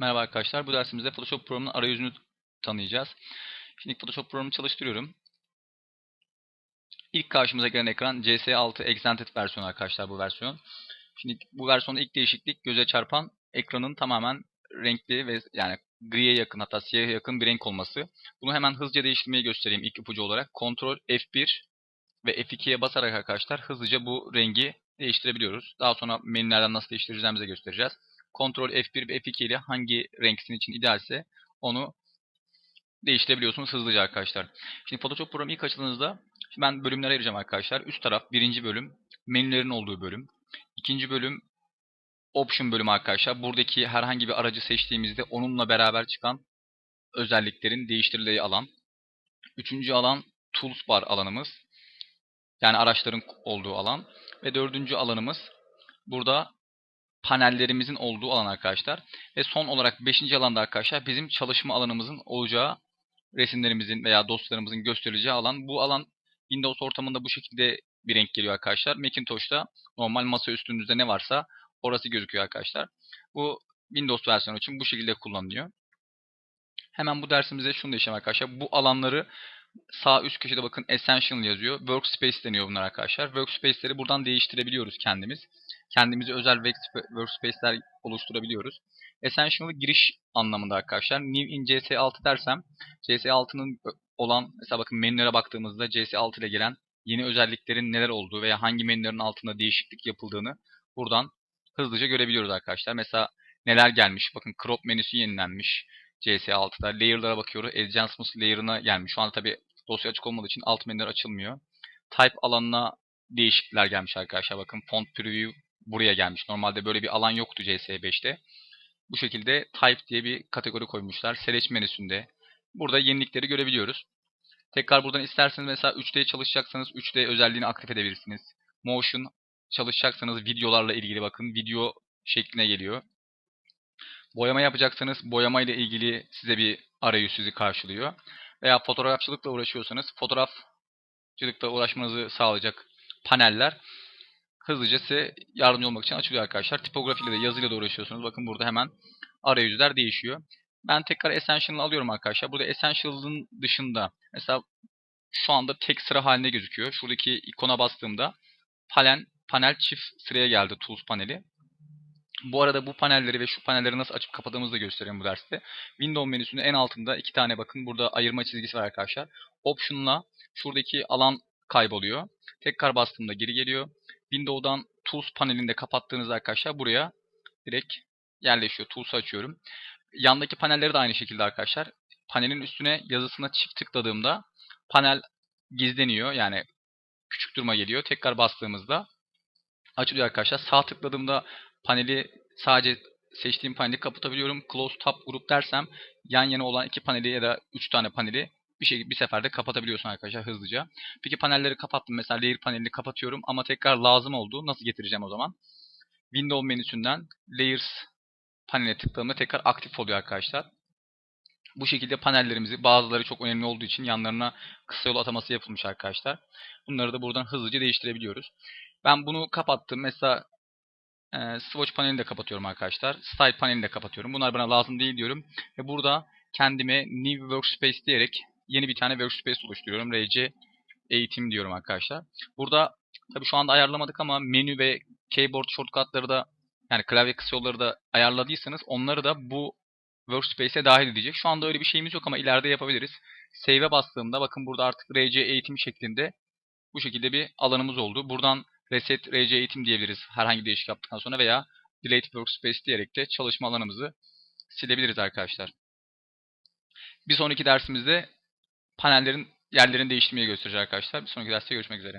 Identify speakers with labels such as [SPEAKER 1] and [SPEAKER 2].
[SPEAKER 1] Merhaba arkadaşlar. Bu dersimizde Photoshop programının arayüzünü tanıyacağız. Şimdi Photoshop programını çalıştırıyorum. İlk karşımıza gelen ekran CS6 Extended versiyonu arkadaşlar bu versiyon. Şimdi bu versiyonda ilk değişiklik göze çarpan ekranın tamamen renkli ve yani griye yakın hatta siyaha yakın bir renk olması. Bunu hemen hızlıca değiştirmeyi göstereyim ilk ipucu olarak. Ctrl F1 ve F2'ye basarak arkadaşlar hızlıca bu rengi değiştirebiliyoruz. Daha sonra menülerden nasıl değiştireceğimizi göstereceğiz. Ctrl F1 ve F2 ile hangi renk sizin için idealse onu değiştirebiliyorsunuz hızlıca arkadaşlar. Şimdi Photoshop programı ilk açıldığınızda ben bölümlere ayıracağım arkadaşlar. Üst taraf birinci bölüm menülerin olduğu bölüm. İkinci bölüm Option bölümü arkadaşlar. Buradaki herhangi bir aracı seçtiğimizde onunla beraber çıkan özelliklerin değiştirildiği alan. Üçüncü alan Tools Bar alanımız. Yani araçların olduğu alan. Ve dördüncü alanımız burada panellerimizin olduğu alan arkadaşlar. Ve son olarak 5. alanda arkadaşlar bizim çalışma alanımızın olacağı resimlerimizin veya dosyalarımızın gösterileceği alan. Bu alan Windows ortamında bu şekilde bir renk geliyor arkadaşlar. Macintosh'ta normal masa üstünüzde ne varsa orası gözüküyor arkadaşlar. Bu Windows versiyonu için bu şekilde kullanılıyor. Hemen bu dersimize şunu değişelim arkadaşlar. Bu alanları sağ üst köşede bakın Essential yazıyor. Workspace deniyor bunlar arkadaşlar. Workspace'leri buradan değiştirebiliyoruz kendimiz. Kendimize özel workspace'ler oluşturabiliyoruz. Essential'ı giriş anlamında arkadaşlar. New in CS6 dersem CS6'nın olan mesela bakın menülere baktığımızda CS6 ile gelen yeni özelliklerin neler olduğu veya hangi menülerin altında değişiklik yapıldığını buradan hızlıca görebiliyoruz arkadaşlar. Mesela neler gelmiş. Bakın crop menüsü yenilenmiş. CS6'da. Layer'lara bakıyoruz. Adjustments layer'ına gelmiş. Şu anda tabi dosya açık olmadığı için alt menüler açılmıyor. Type alanına değişiklikler gelmiş arkadaşlar. Bakın font preview buraya gelmiş. Normalde böyle bir alan yoktu CS5'te. Bu şekilde type diye bir kategori koymuşlar. Select menüsünde. Burada yenilikleri görebiliyoruz. Tekrar buradan isterseniz mesela 3D çalışacaksanız 3D özelliğini aktif edebilirsiniz. Motion çalışacaksanız videolarla ilgili bakın video şekline geliyor. Boyama yapacaksanız boyama ile ilgili size bir arayüz sizi karşılıyor. Veya fotoğrafçılıkla uğraşıyorsanız fotoğrafçılıkla uğraşmanızı sağlayacak paneller hızlıca size yardımcı olmak için açılıyor arkadaşlar. Tipografiyle de yazıyla da uğraşıyorsunuz. Bakın burada hemen arayüzler değişiyor. Ben tekrar Essential'ı alıyorum arkadaşlar. Burada Essential'ın dışında mesela şu anda tek sıra halinde gözüküyor. Şuradaki ikona bastığımda panel, panel çift sıraya geldi Tools paneli. Bu arada bu panelleri ve şu panelleri nasıl açıp kapadığımızı da göstereyim bu derste. Windows menüsünün en altında iki tane bakın burada ayırma çizgisi var arkadaşlar. Option'la şuradaki alan kayboluyor. Tekrar bastığımda geri geliyor. Windows'dan Tools panelinde kapattığınızda arkadaşlar buraya direkt yerleşiyor. Tools'u açıyorum. Yandaki panelleri de aynı şekilde arkadaşlar. Panelin üstüne yazısına çift tıkladığımda panel gizleniyor. Yani küçük duruma geliyor. Tekrar bastığımızda açılıyor arkadaşlar. Sağ tıkladığımda paneli sadece seçtiğim paneli kapatabiliyorum. Close Tab Group dersem yan yana olan iki paneli ya da üç tane paneli bir şey bir seferde kapatabiliyorsun arkadaşlar hızlıca. Peki panelleri kapattım. Mesela layer panelini kapatıyorum ama tekrar lazım oldu. Nasıl getireceğim o zaman? Windows menüsünden Layers paneline tıkladığımda tekrar aktif oluyor arkadaşlar. Bu şekilde panellerimizi bazıları çok önemli olduğu için yanlarına kısa yol ataması yapılmış arkadaşlar. Bunları da buradan hızlıca değiştirebiliyoruz. Ben bunu kapattım. Mesela e, swatch panelini de kapatıyorum arkadaşlar. Style panelini de kapatıyorum. Bunlar bana lazım değil diyorum. Ve burada kendime New Workspace diyerek yeni bir tane workspace oluşturuyorum. RC eğitim diyorum arkadaşlar. Burada tabi şu anda ayarlamadık ama menü ve keyboard shortcutları da yani klavye kısa yolları da ayarladıysanız onları da bu workspace'e dahil edecek. Şu anda öyle bir şeyimiz yok ama ileride yapabiliriz. Save'e bastığımda bakın burada artık RC eğitim şeklinde bu şekilde bir alanımız oldu. Buradan reset RC eğitim diyebiliriz herhangi bir değişik yaptıktan sonra veya delete workspace diyerek de çalışma alanımızı silebiliriz arkadaşlar. Bir sonraki dersimizde panellerin yerlerini değiştirmeyi göstereceğiz arkadaşlar. Bir sonraki derste görüşmek üzere.